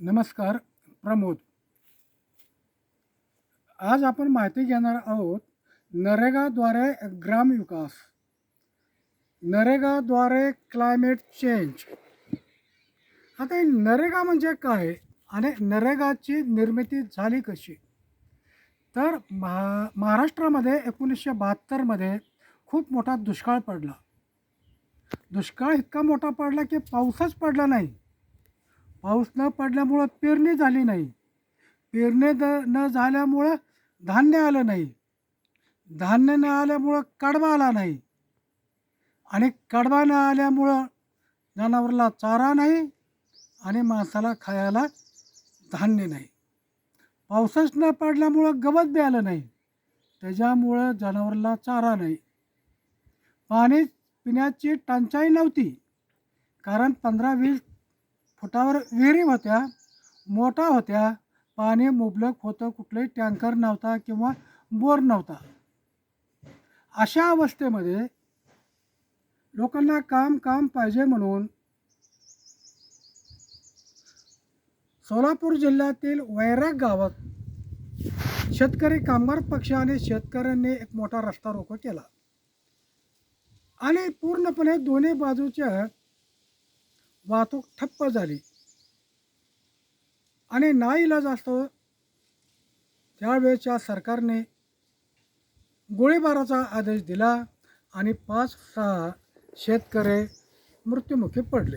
नमस्कार प्रमोद. आज आपण माहिती घेणार आहोत नरेगाद्वारे ग्रामविकास. नरेगाद्वारे क्लायमेट चेंज आता हे नरेगा म्हणजे काय आणि नरेगाची निर्मिती झाली कशी? तर महा महाराष्ट्रामध्ये एकोणीसशे बहात्तरमध्ये खूप मोठा दुष्काळ पडला. दुष्काळ इतका मोठा पडला की पाऊसच पडला नाही. पाऊस न पडल्यामुळं पेरणी झाली नाही. पेरणी द न झाल्यामुळं धान्य आलं नाही. धान्य न आल्यामुळं कडवा आला नाही. आणि कडवा न आल्यामुळं जनावरला चारा नाही आणि माणसाला खायला धान्य नाही. पाऊसच न पडल्यामुळं गवत बी आलं नाही. त्याच्यामुळं जनावरला चारा नाही. पाणी पिण्याची टंचाई नव्हती. कारण पंधरा वीस फुटावर विहिरी होत्या मोठा होत्या पाणी मुबलक होतं कुठलंही टँकर नव्हता किंवा बोर नव्हता. अशा अवस्थेमध्ये लोकांना काम काम पाहिजे म्हणून सोलापूर जिल्ह्यातील वैराग गावात शेतकरी कामगार पक्षाने शेतकऱ्यांनी एक मोठा रस्ता रोको केला. आणि पूर्णपणे दोन्ही बाजूच्या वाहतूक ठप्प झाली. आणि नाईलाज असतो त्यावेळेच्या सरकारने गोळीबाराचा आदेश दिला आणि पाच सहा शेतकरी मृत्युमुखी पडले.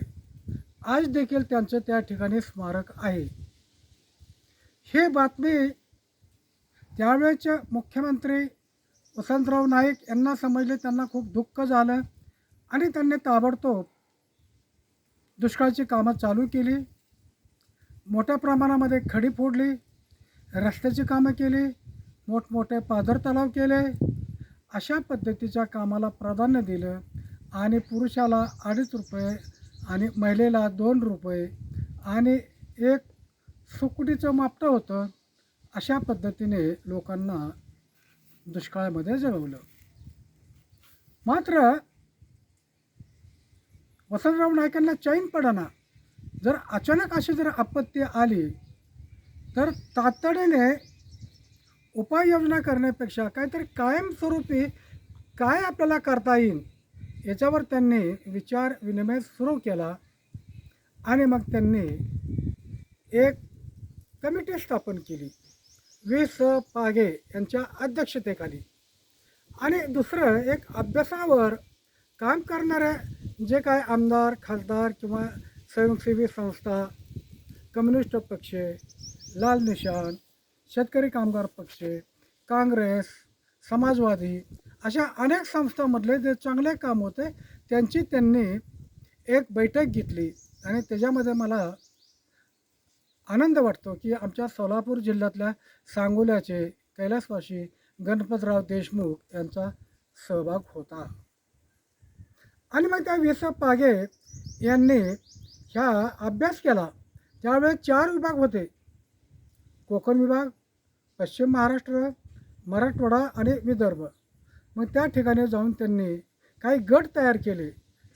आज देखील त्यांचं त्या ठिकाणी स्मारक आहे. हे बातमी त्यावेळेचे मुख्यमंत्री वसंतराव नाईक यांना समजले त्यांना खूप दुःख झालं आणि त्यांनी ताबडतोब दुष्काळाची कामं चालू केली. मोठ्या प्रमाणामध्ये खडी फोडली रस्त्याची कामं केली मोठमोठे पाझर तलाव केले. अशा पद्धतीच्या कामाला प्राधान्य दिलं आणि पुरुषाला अडीच रुपये आणि महिलेला दोन रुपये आणि एक सुकुटीचं मापटं होतं अशा पद्धतीने लोकांना दुष्काळामध्ये जगवलं. मात्र वसंतराव नायकांना चैन पडना. जर अचानक अशी जर आपत्ती आली तर तातडीने उपाययोजना करण्यापेक्षा काहीतरी कायमस्वरूपी काय आपल्याला करता येईल याच्यावर त्यांनी विचार विनिमय सुरू केला आणि मग त्यांनी एक कमिटी स्थापन केली. वी. स. पागे यांच्या अध्यक्षतेखाली. आणि दुसरं एक अभ्यासावर काम करणारे जे काय आमदार खासदार किंवा स्वयंसेवी संस्था कम्युनिस्ट पक्ष लाल निशान शेतकरी कामगार पक्ष काँग्रेस समाजवादी अशा अनेक संस्थांमधले जे चांगले काम होते त्यांची त्यांनी एक बैठक घेतली. आणि त्याच्यामध्ये मला आनंद वाटतो की आमच्या सोलापूर जिल्ह्यातल्या सांगोल्याचे कैलासवाशी गणपतराव देशमुख यांचा सहभाग होता. आणि मग त्या वि स पागे यांनी ह्या अभ्यास केला. त्यावेळेस चार विभाग होते. कोकण विभाग पश्चिम महाराष्ट्र मराठवाडा आणि विदर्भ. मग त्या ठिकाणी जाऊन त्यांनी काही गट तयार केले.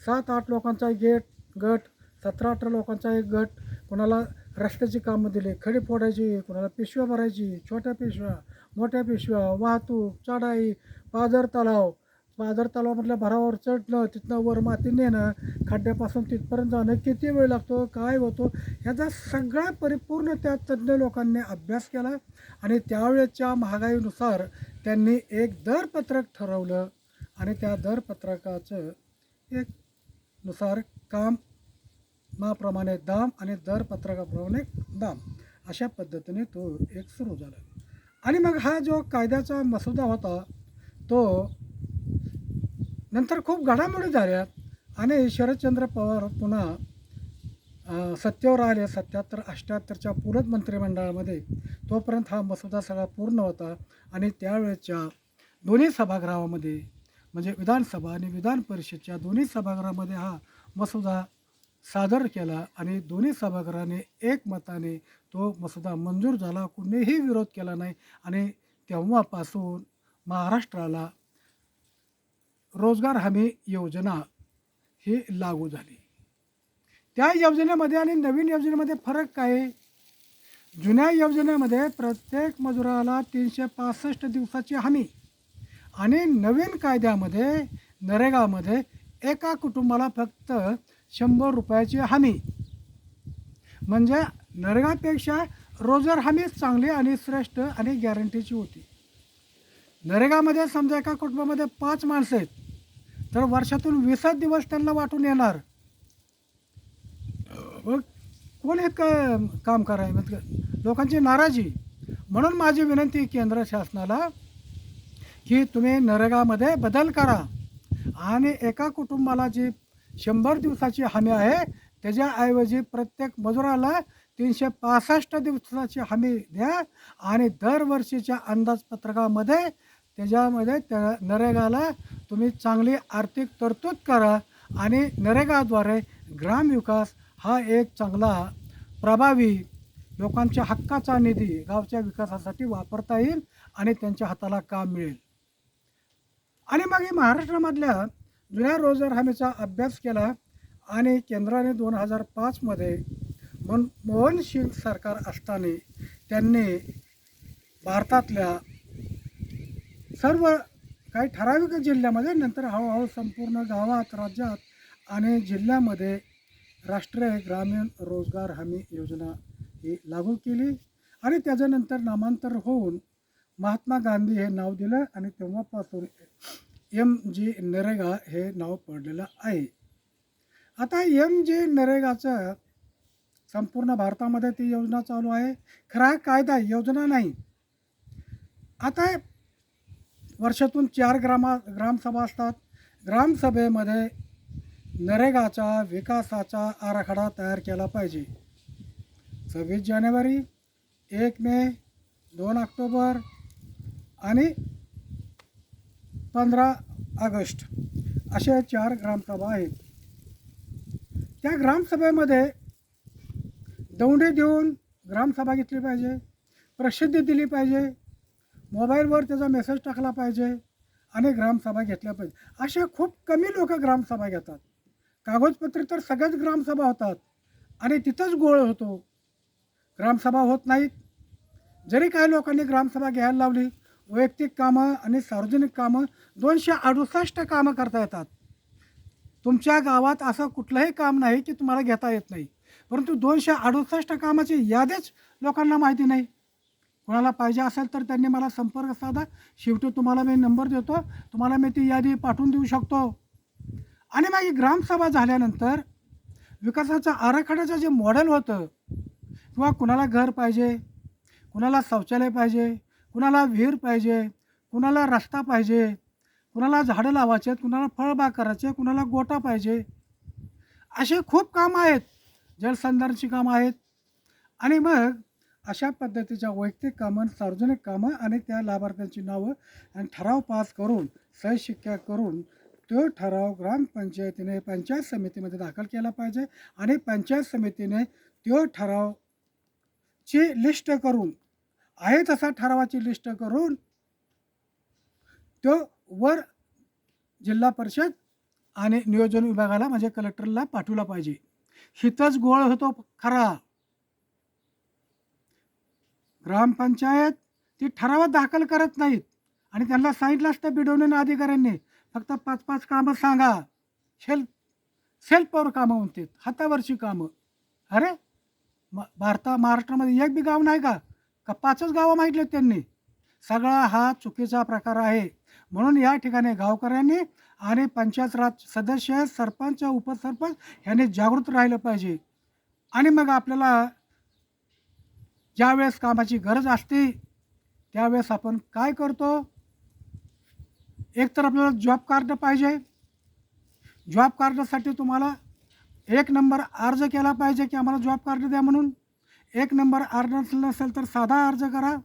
सात आठ लोकांचा एक गेट गट. सतरा अठरा लोकांचा एक गट. कोणाला रस्त्याची कामं दिली खडी फोडायची कोणाला पिशव्या भरायची छोट्या पिशव्या मोठ्या पिशव्या वाहतूक चढाई पाझर तलाव पाझर तलावामधल्या भरावर चढणं तिथनं वर माती नेणं खड्ड्यापासून तिथपर्यंत जाणं किती वेळ लागतो काय होतो ह्याचा सगळा परिपूर्ण त्या तज्ज्ञ लोकांनी अभ्यास केला आणि त्यावेळेच्या महागाईनुसार त्यांनी एक दरपत्रक ठरवलं आणि त्या दरपत्रकाचं एक नुसार काम माप्रमाणे दाम आणि दरपत्रकाप्रमाणे दाम. अशा पद्धतीने तो एक सुरू झाला. आणि मग हा जो कायद्याचा मसुदा होता तो नंतर खूप घडामोडी झाल्या. आणि शरदचंद्र पवार पुन्हा सत्तेवर आले. सत्याहत्तर अष्ट्याहत्तरच्या पूरक मंत्रिमंडळामध्ये तोपर्यंत हा मसुदा सगळा पूर्ण होता. आणि त्यावेळेच्या दोन्ही सभागृहामध्ये म्हणजे विधानसभा आणि विधान परिषदच्या दोन्ही सभागृहामध्ये हा मसुदा सादर केला. आणि दोन्ही सभागृहाने एकमताने तो मसुदा मंजूर झाला. कुणीही विरोध केला नाही. आणि तेव्हापासून महाराष्ट्राला रोजगार हमी योजना ही लागू झाली. त्या योजनेमध्ये आणि नवीन योजनेमध्ये फरक काय? आहे जुन्या योजनेमध्ये प्रत्येक मजुराला तीनशे पासष्ट दिवसाची हमी आणि नवीन कायद्यामध्ये नरेगामध्ये एका कुटुंबाला फक्त शंभर रुपयाची हमी. म्हणजे नरेगापेक्षा रोजगार हमीच चांगली आणि श्रेष्ठ आणि गॅरंटीची होती. नरेगामध्ये समजा एका कुटुंबामध्ये पाच माणसं आहेत. तर वर्षातून वीसच दिवस त्यांना वाटून येणार. मग कोण हे काम कराय म्हणजे लोकांची नाराजी. म्हणून माझी विनंती केंद्र शासनाला की तुम्ही नरेगामध्ये बदल करा. आणि एका कुटुंबाला जी शंभर दिवसाची हमी आहे त्याच्याऐवजी प्रत्येक मजुराला तीनशे पासष्ट दिवसाची हमी द्या आणि दरवर्षीच्या अंदाजपत्रकामध्ये त्याच्यामध्ये त्या नरेगाला तुम्ही चांगली आर्थिक तरतूद करा आणि नरेगाद्वारे ग्रामविकास हा एक चांगला प्रभावी लोकांच्या हक्काचा निधी गावच्या विकासासाठी वापरता येईल आणि त्यांच्या हाताला काम मिळेल. आणि मग महाराष्ट्रामधल्या जुन्या रोजगार हमीचा अभ्यास केला आणि केंद्राने दोन हजार पाचमध्ये मन मोहनशील सरकार असताना त्यांनी भारतातल्या सर्व काही ठराविक जिल्ह्यामध्ये नंतर हळूहळू संपूर्ण गावात राज्यात आणि जिल्ह्यामध्ये राष्ट्रीय ग्रामीण रोजगार हमी योजना ही लागू केली आणि त्याच्यानंतर नामांतर होऊन महात्मा गांधी हे नाव दिलं आणि तेव्हापासून एम जी नरेगा हे नाव पडलेलं आहे. आता एम जे नरेगाचं संपूर्ण भारतामध्ये ती योजना चालू आहे. खरा कायदा योजना नाही. आता वर्षातून चार ग्रामा ग्रामसभा असतात. ग्रामसभेमध्ये नरेगाचा विकासाचा आराखडा तयार केला पाहिजे. सव्वीस जानेवारी एक मे दोन ऑक्टोबर आणि पंधरा ऑगस्ट अशा चार ग्रामसभा आहेत. त्या ग्रामसभेमध्ये दौंडी देऊन ग्रामसभा घेतली पाहिजे प्रसिद्धी दिली पाहिजे मोबाईलवर त्याचा मेसेज टाकला पाहिजे आणि ग्रामसभा घेतल्या पाहिजे. असे खूप कमी लोक ग्रामसभा घेतात. कागदपत्र तर सगळ्याच ग्रामसभा होतात. आणि तिथंच गोळ होतो. ग्रामसभा होत नाहीत. जरी काही लोकांनी ग्रामसभा घ्यायला लावली वैयक्तिक कामं आणि सार्वजनिक कामं दोनशे अडुसष्ट कामं करता येतात. तुमच्या गावात असं कुठलंही काम नाही की तुम्हाला घेता येत नाही. परंतु दोनशे अडुसष्ट कामाची यादीच लोकांना माहिती नाही. कोणाला पाहिजे असेल तर त्यांनी मला संपर्क साधा. शेवटी तुम्हाला मी नंबर देतो. तुम्हाला मी ती यादी पाठवून देऊ शकतो. आणि मग ही ग्रामसभा झाल्यानंतर विकासाचं आराखड्याचं जे मॉडेल होतं किंवा कुणाला घर पाहिजे कुणाला शौचालय पाहिजे कुणाला विहीर पाहिजे कुणाला रस्ता पाहिजे कुणाला झाडं लावायचे आहेत कुणाला फळबाग करायचे कुणाला गोटा पाहिजे असे खूप कामं आहेत. जलसंधारणची कामं आहेत. आणि मग अशा पद्धतीच्या वैयक्तिक कामं सार्वजनिक कामं आणि त्या लाभार्थ्यांची नावं आणि ठराव पास करून सहशिक्का करून तो ठराव ग्रामपंचायतीने पंचायत समितीमध्ये दाखल केला पाहिजे आणि पंचायत समितीने तो ठरावची लिस्ट करून आहे तसा ठरावाची लिस्ट करून तो वर जिल्हा परिषद आणि नियोजन विभागाला म्हणजे कलेक्टरला पाठवला पाहिजे. हितच गोळ होतो खरा. ग्रामपंचायत ती ठराव दाखल करत नाहीत. आणि त्यांना सांगितलं असतं बिडवणे अधिकाऱ्यांनी फक्त पाच पाच कामं सांगा. सेल्फ सेल्फवर कामं म्हणतात हातावरची कामं. अरे म भारता महाराष्ट्रामध्ये एक बी गाव नाही का? का पाचच गावं माहितले त्यांनी? सगळा हा चुकीचा प्रकार आहे. म्हणून या ठिकाणी गावकऱ्यांनी आणि पंचायत राज सदस्य सरपंच उपसरपंच यांनी जागृत राहिलं पाहिजे. आणि मग आपल्याला ज्यावेळेस कामाची गरज असते त्यावेळेस आपण काय करतो? एक तर आपल्याला जॉब कार्ड पाहिजे. जॉब कार्डसाठी तुम्हाला एक नंबर अर्ज केला पाहिजे की आम्हाला जॉब कार्ड द्या म्हणून. एक नंबर अर्ज नसेल तर साधा अर्ज करा.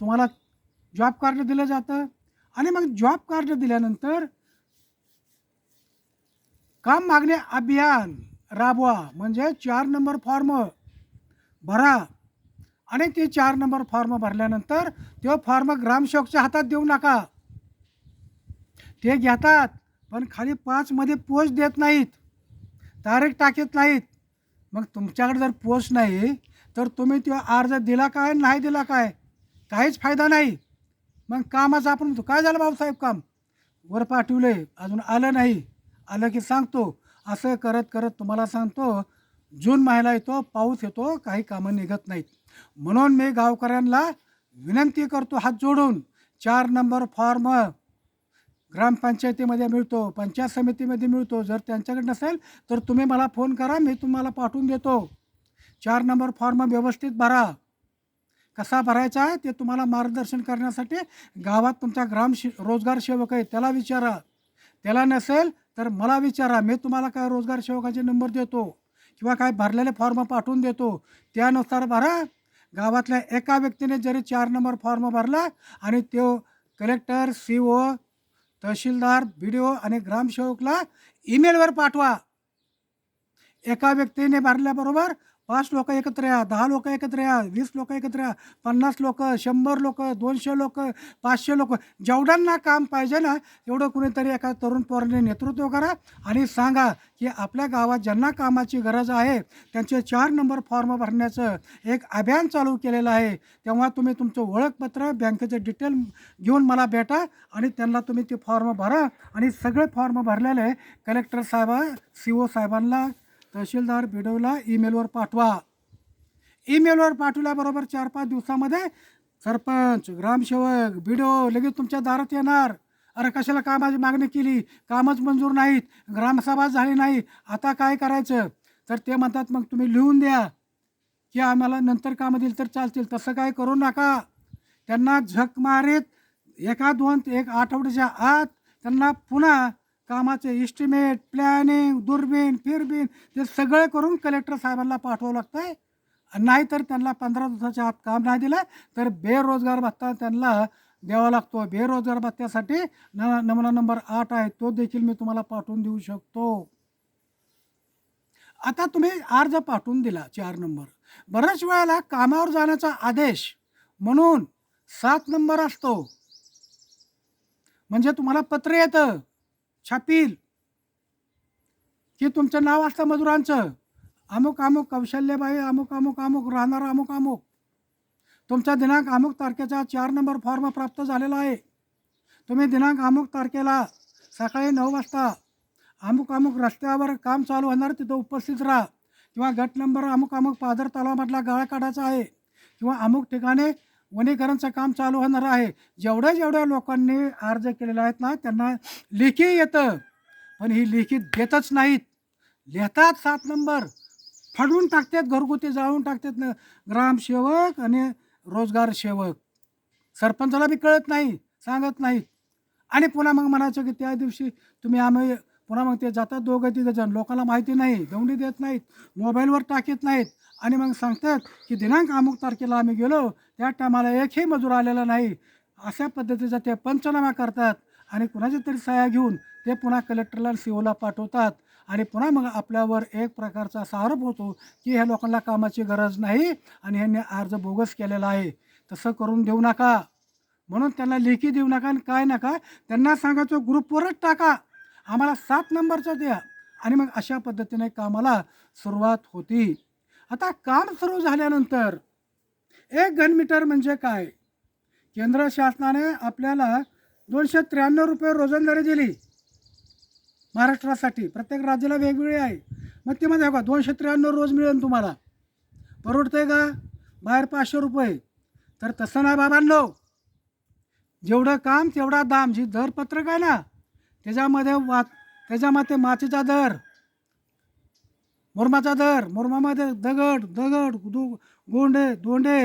तुम्हाला जॉब कार्ड दिलं जातं. आणि मग जॉब कार्ड दिल्यानंतर काम मागणे अभियान राबवा. म्हणजे चार नंबर फॉर्म भरा. आणि ते चार नंबर फॉर्म भरल्यानंतर तो फॉर्म ग्रामसेवकच्या हातात देऊ नका. ते घेतात पण खाली पाचमध्ये पोस्ट देत नाहीत. तारीख टाकत नाहीत. मग तुमच्याकडे जर पोस्ट नाही तर तुम्ही तो अर्ज दिला काय नाही दिला काय? काहीच फायदा नाही. मग कामाचं आपण काय झालं भाऊसाहेब काम? वर पाठवले अजून आलं नाही. आलं की सांगतो. असं करत करत तुम्हाला सांगतो जून महिना येतो पाऊस येतो काही कामं निघत नाहीत. म्हणून मी गावकऱ्यांना विनंती करतो हात जोडून. चार नंबर फॉर्म ग्रामपंचायतीमध्ये मिळतो पंचायत समितीमध्ये मिळतो. जर त्यांच्याकडे नसेल तर तुम्ही मला फोन करा मी तुम्हाला पाठवून देतो. चार नंबर फॉर्म व्यवस्थित भरा. कसा भरायचा आहे ते तुम्हाला मार्गदर्शन करण्यासाठी गावात तुमचा ग्राम शे रोजगार सेवक आहे त्याला विचारा. त्याला नसेल तर मला विचारा. मी तुम्हाला काय रोजगार सेवकाचे नंबर देतो किंवा काय भरलेले फॉर्म पाठवून देतो त्यानुसार भरा. गावातल्या एका व्यक्तीने जरी चार नंबर फॉर्म भरला आणि तो collector C O tehsildar B D O आणि ग्रामसेवकला ईमेलवर पाठवा. एका व्यक्तीने भरल्याबरोबर पाच लोक एकत्र या दहा लोक एकत्र या वीस लोक एकत्र या पन्नास लोक शंभर लोक दोनशे लोक पाचशे लोक. जेवढ्यांना काम पाहिजे ना तेवढं कुणीतरी एका तरुण पोराने नेतृत्व करा आणि सांगा की आपल्या गावात ज्यांना कामाची गरज आहे त्यांचे चार नंबर फॉर्म भरण्याचं एक अभियान चालू केलेलं आहे. तेव्हा तुम्ही तुमचं ओळखपत्र बँकेचे डिटेल घेऊन मला भेटा आणि त्यांना तुम्ही ते फॉर्म भरा. आणि सगळे फॉर्म भरलेले कलेक्टर साहेबा सी ओ साहेबांना तहसीलदार बिडवला ईमेलवर पाठवा. ईमेलवर पाठवल्याबरोबर चार पाच दिवसामध्ये सरपंच ग्रामसेवक बिडो लगेच तुमच्या दारात येणार. अरे कशाला कामाची मागणी केली? कामच मंजूर नाहीत. ग्रामसभा झाली नाही. आता काय करायचं? तर ते म्हणतात मग तुम्ही लिहून द्या. की आम्हाला नंतर कामं दिली तर चालतील. तसं काय करू नका. त्यांना झक मारीत एका दोन एक आठवड्याच्या आत त्यांना पुन्हा कामाचे इस्टिमेट प्लॅनिंग दुर्बीण फिरबीन ते सगळं करून कलेक्टर साहेबांना पाठवावं लागतं आहे नाहीतर त्यांना पंधरा दिवसाच्या आत काम नाही दिलं तर बेरोजगार भत्ता त्यांना द्यावा लागतो. बेरोजगार भत्त्यासाठी न नमुना नंबर आठ आहे तो देखील मी तुम्हाला पाठवून देऊ शकतो. आता तुम्ही अर्ज पाठवून दिला चार नंबर. बऱ्याच वेळेला कामावर जाण्याचा आदेश म्हणून सात नंबर असतो. म्हणजे तुम्हाला पत्र येतं. छापील. की तुमचं नाव असतं मजुरांचं. अमुक अमुक कौशल्यबाई अमुक अमुक अमुक राहणार अमुक अमुक. तुमचा दिनांक अमुक तारखेचा चार नंबर फॉर्म प्राप्त झालेला आहे. तुम्ही दिनांक अमुक तारखेला सकाळी नऊ वाजता अमुक अमुक रस्त्यावर काम चालू होणार तिथं उपस्थित राहा. किंवा गट नंबर अमुक अमुक पादर तलावामधला गाळा काढायचा आहे. किंवा अमुक ठिकाणी वनीकरणचं काम चालू होणार आहे. जेवढ्या जेवढ्या लोकांनी अर्ज केलेला आहेत ना त्यांना लेखी येतं. पण ही लेखी देतच नाहीत. लिहितात सात नंबर. फाडून टाकतात घरगुती जाळून टाकतात. न ग्रामसेवक आणि रोजगार सेवक. सरपंचाला बी कळत नाही सांगत नाहीत. आणि पुन्हा मग म्हणायचं की त्या दिवशी तुम्ही आम्ही पुन्हा मग ते जातात दोघं तिघं जण. लोकांना माहिती नाही दौंडी देत नाहीत. मोबाईलवर टाकीत नाहीत. आणि मग सांगतात की दिनांक अमुक तारखेला आम्ही गेलो त्या टायमाला एकही मजूर आलेला नाही. अशा पद्धतीचा ते पंचनामा करतात आणि कुणाच्या तरी सह्या घेऊन ते पुन्हा कलेक्टरला सी ओला पाठवतात आणि पुन्हा मग आपल्यावर एक प्रकारचा असा आरोप होतो की ह्या लोकांना कामाची गरज नाही आणि ह्यांनी अर्ज बोगस केलेला आहे. तसं करून देऊ नका. म्हणून त्यांना लेखी देऊ नका आणि काय नका त्यांना सांगायचं ग्रुपवरच टाका. आम्हाला सात नंबरचा द्या. आणि मग अशा पद्धतीने कामाला सुरुवात होती. आता काम सुरू झाल्यानंतर एक घनमीटर म्हणजे काय? केंद्र शासनाने आपल्याला दोनशे त्र्याण्णव रुपये रोजंदारी दिली. महाराष्ट्रासाठी. प्रत्येक राज्याला वेगवेगळी आहे. मग ते म्हणजे मध्ये का दोनशे त्र्याण्णव रोज मिळेल तुम्हाला. परवडतंय का? बाहेर पाचशे रुपये. तर तसं नाही बाबांनो. जेवढं काम तेवढा दाम. जी दरपत्रक आहे ना त्याच्यामध्ये वा त्याच्यामध्ये मातीचा दर. मुरमाचा दर मुरमामध्ये दगड दगड दु गोंडे दोंडे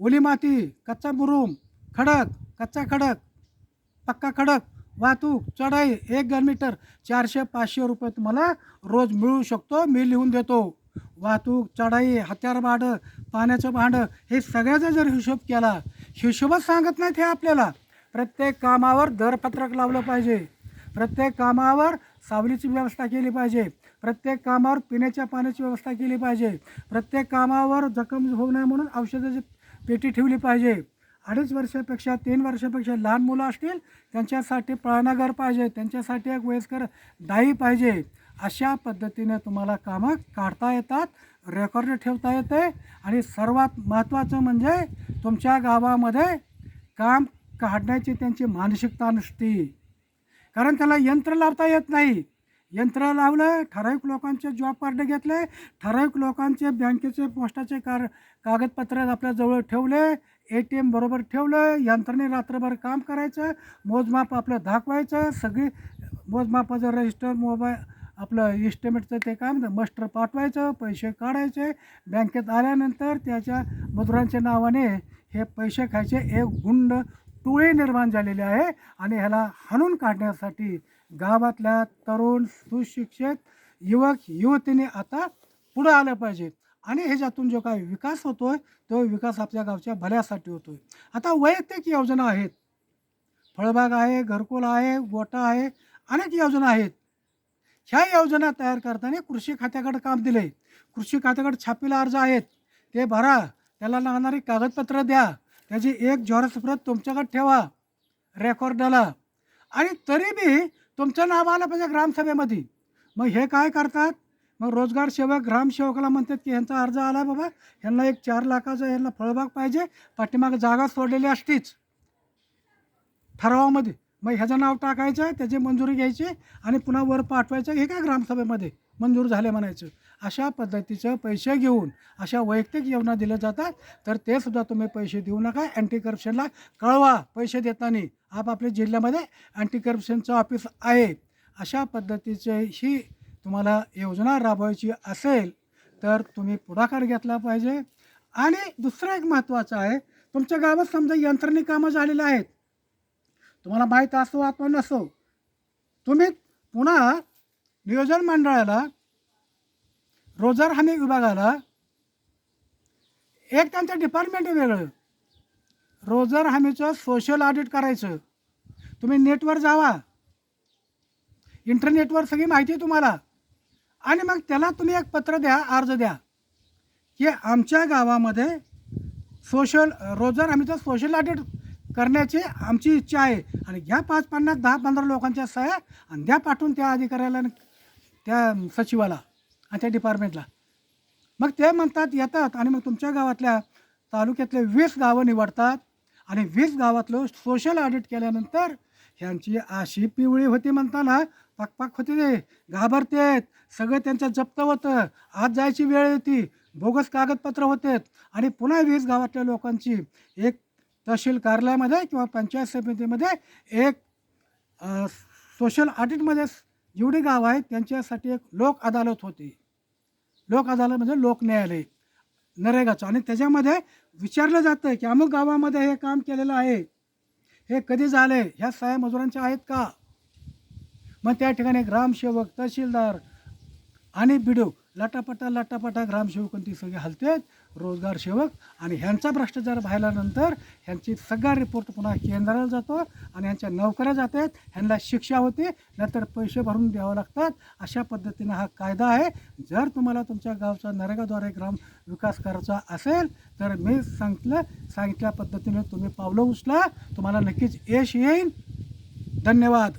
ओली माती कच्चा मुरुम खडक कच्चा खडक पक्का खडक वाहतूक चढाई एक मीटर चारशे पाचशे रुपये तुम्हाला रोज मिळू शकतो मी लिहून देतो. वाहतूक चढाई हत्यार भाडं पाण्याचं भांडं हे सगळ्याचा जर हिशोब केला हिशोबच सांगत नाहीत हे आपल्याला. प्रत्येक कामावर दरपत्रक लावलं पाहिजे. प्रत्येक कामावर सावलीची व्यवस्था केली पाहिजे. प्रत्येक कामावर पिण्याच्या पाण्याची व्यवस्था केली पाहिजे. प्रत्येक कामावर जखम होऊ नये म्हणून औषधाची पेटी ठेवली पाहिजे. अडीच वर्षापेक्षा तीन वर्षापेक्षा लहान मुलं असतील त्यांच्यासाठी पळणाघर पाहिजे. त्यांच्यासाठी एक वयस्कर दाई पाहिजे. अशा पद्धतीने तुम्हाला कामं काढता येतात रेकॉर्ड ठेवता येते आणि सर्वात महत्त्वाचं म्हणजे तुमच्या गावामध्ये काम काढण्याची त्यांची मानसिकता नसती. कारण त्याला यंत्र लावता येत नाही. यंत्र लावलं ठराविक लोकांचे जॉब कार्ड घेतले ठराविक लोकांचे बँकेचे पोस्टाचे कार कागदपत्र आपल्याजवळ ठेवले ए टी एम बरोबर ठेवलं यंत्राने रात्रभर काम करायचं मोजमाप आपलं दाखवायचं सगळी मोजमापाचं रजिस्टर मोबाईल आपलं इस्टिमेटचं ते काम मस्टर पाठवायचं पैसे काढायचे बँकेत आल्यानंतर त्याच्या मजुरांच्या नावाने हे पैसे खायचे एक गुंड टोळी निर्माण झालेली आहे आणि ह्याला हाणून काढण्यासाठी गावातल्या तरुण सुशिक्षित युवक युवतीने आता पुढं आलं पाहिजे. आणि ह्याच्यातून जो काही विकास होतोय तो विकास आपल्या गावच्या भल्यासाठी होतोय. आता वैयक्तिक योजना आहेत. फळबाग आहे घरकुल आहे गोटा आहे अनेक योजना आहेत. ह्या योजना तयार करताना कृषी खात्याकडे काम दिले कृषी खात्याकडे छापीला अर्ज आहेत. ते भरा. त्याला लागणारी कागदपत्र द्या. त्याची एक झेरॉक्स प्रत तुमच्याकडे ठेवा. रेकॉर्डला आणि तरी बी तुमचं नाव आलं पाहिजे ग्रामसभेमध्ये. मग हे काय करतात? मग रोजगार सेवक ग्रामसेवकाला म्हणतात की ह्यांचा अर्ज आला बाबा ह्यांना एक चार लाखाचा ह्यांना फळबाग पाहिजे पाठीमागं जागा सोडलेली असतीच. ठरावामध्ये. मग ह्याचं नाव टाकायचं त्याची मंजुरी घ्यायची आणि पुन्हा वर पाठवायचं हे काय ग्रामसभेमध्ये मंजूर झाले म्हणायचं? अशा पद्धतीचं पैसे घेऊन अशा वैयक्तिक योजना दिल्या जातात तर ते सुद्धा तुम्ही पैसे देऊ नका. अँटी करप्शनला कळवा पैसे देताना. आपापल्या जिल्ह्यामध्ये अँटी करप्शनचं ऑफिस आहे. अशा पद्धतीचे ही तुम्हाला योजना राबवायची असेल तर तुम्ही पुढाकार घेतला पाहिजे. आणि दुसरं एक महत्त्वाचं आहे तुमच्या गावात समजा यंत्रणी कामं झालेली आहेत. तुम्हाला माहीत असो अथवा नसो तुम्ही पुन्हा नियोजन मंडळाला रोजगार हमी विभागाला एक त्यांचं डिपार्टमेंट वेगळं. रोजगार हमीचं सोशल ऑडिट करायचं. तुम्ही नेटवर जावा. इंटरनेटवर सगळी माहिती आहे तुम्हाला. आणि मग त्याला तुम्ही एक पत्र द्या अर्ज द्या. की आमच्या गावामध्ये सोशल रोजगार हमीचं सोशल ऑडिट करण्याची आमची इच्छा आहे. आणि घ्या पाच पन्नास दहा पंधरा लोकांच्या सह्या आणि द्या पाठवून त्या अधिकाऱ्याला त्या सचिवाला. आणि त्या डिपार्टमेंटला मग ते म्हणतात येतात आणि मग तुमच्या गावातल्या तालुक्यातले वीस गावं निवडतात आणि वीस गावातलं सोशल ऑडिट केल्यानंतर ह्यांची अशी पिवळी होती म्हणताना पाकपाक होते ते घाबरतेत सगळं त्यांचं जप्त होतं. आज जायची वेळ येते बोगस कागदपत्र होते आणि पुन्हा वीस गावातल्या लोकांची एक तहसील कार्यालयामध्ये किंवा पंचायत समितीमध्ये एक आ, सोशल ऑडिटमध्ये जेवढे गाव आहेत त्यांच्यासाठी एक लोक अदालत होती. लोक अदालत म्हणजे लोक न्यायालय नरेगाचं आणि त्याच्यामध्ये विचारलं जातं की अमुक गावामध्ये हे काम केलेलं आहे. हे कधी झाले ह्या सहा मजुरांच्या आहेत का? मग त्या ठिकाणी ग्रामसेवक तहसीलदार आणि बिडो लाटापटा लाटापटा ग्रामसेवक ती सगळे हलतेत. रोजगार सेवक आणि ह्यांचा भ्रष्टाचार पाहिल्यानंतर ह्यांची सगळा रिपोर्ट पुन्हा केंद्राला जातो आणि ह्यांच्या नोकऱ्या जातात ह्यांना शिक्षा होते नंतर पैसे भरून द्यावं लागतात. अशा पद्धतीनं हा कायदा आहे. जर तुम्हाला तुमच्या गावचा नरेगाद्वारे ग्राम विकास करायचा असेल तर मी सांगितलं सांगितल्या पद्धतीने तुम्ही पावलं उचला. तुम्हाला नक्कीच यश येईल. धन्यवाद.